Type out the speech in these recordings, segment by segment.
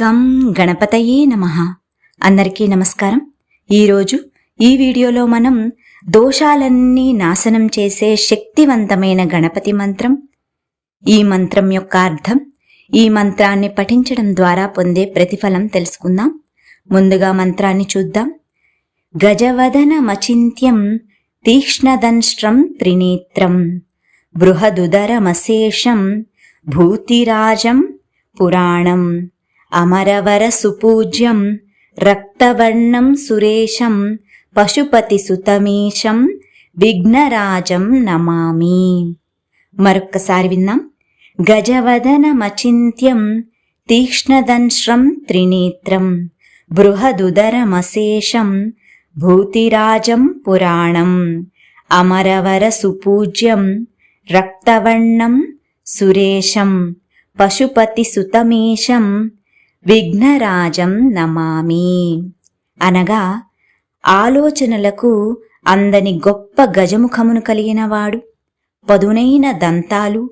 గం గణపతయే నమ. అందరికీ నమస్కారం. ఈరోజు ఈ వీడియోలో మనం దోషాలన్నీ నాశనం చేసే శక్తివంతమైన గణపతి మంత్రం ఈ మంత్రం యొక్క అర్థం ఈ మంత్రాన్ని పఠించడం ద్వారా పొందే ప్రతిఫలం తెలుసుకుందాం. ముందుగా మంత్రాన్ని చూద్దాం. గజవదనమచింత్యం తీక్ష్ణదంష్ట్రం త్రినేత్రం బృహదుదరమశేషం భూతిరాజం పురాణం. అమరవర సుపూజ్యం రక్తవర్ణం సురేశం పశుపతి సుతమీశం విఘ్నరాజం నమామి. మరొక్కసారి విన్నాం. గజవదనమచింత్యం తీక్ష్ణదంశ్రం త్రినేత్రం బృహదుదరమశేషం భూతిరాజం పురాణం అమరవర సుపూజ్యం రక్తవర్ణం సురేశం పశుపతి సుతమేశం విఘ్నరాజం నమామి. అనగా ఆలోచనలకు అందని గొప్ప గజముఖమును కలిగినవాడు పదునైన దంతాలు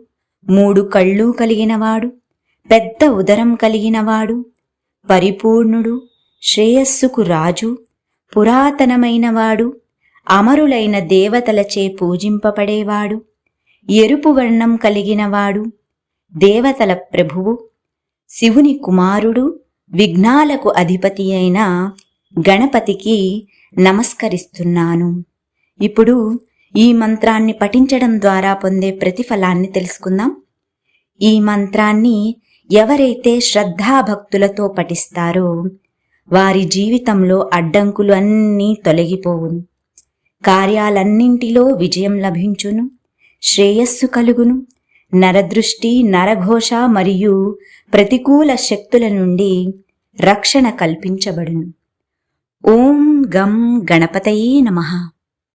మూడు కళ్ళు కలిగినవాడు పెద్ద ఉదరం కలిగినవాడు పరిపూర్ణుడు శ్రేయస్సుకు రాజు పురాతనమైనవాడు అమరులైన దేవతలచే పూజింపబడేవాడు ఎరుపు వర్ణం కలిగినవాడు దేవతల ప్రభువు శివుని కుమారుడు విఘ్నాలకు అధిపతి అయిన గణపతికి నమస్కరిస్తున్నాను. ఇప్పుడు ఈ మంత్రాన్ని పఠించడం ద్వారా పొందే ప్రతిఫలాన్ని తెలుసుకుందాం. ఈ మంత్రాన్ని ఎవరైతే శ్రద్ధాభక్తులతో పఠిస్తారో వారి జీవితంలో అడ్డంకులు అన్నీ తొలగిపోవును. కార్యాలన్నింటిలో విజయం లభించును. శ్రేయస్సు కలుగును. నరదృష్టి నరఘోష మరియు ప్రతికూల శక్తుల నుండి రక్షణ కల్పించబడును. ఓం గం గణపతయే నమః.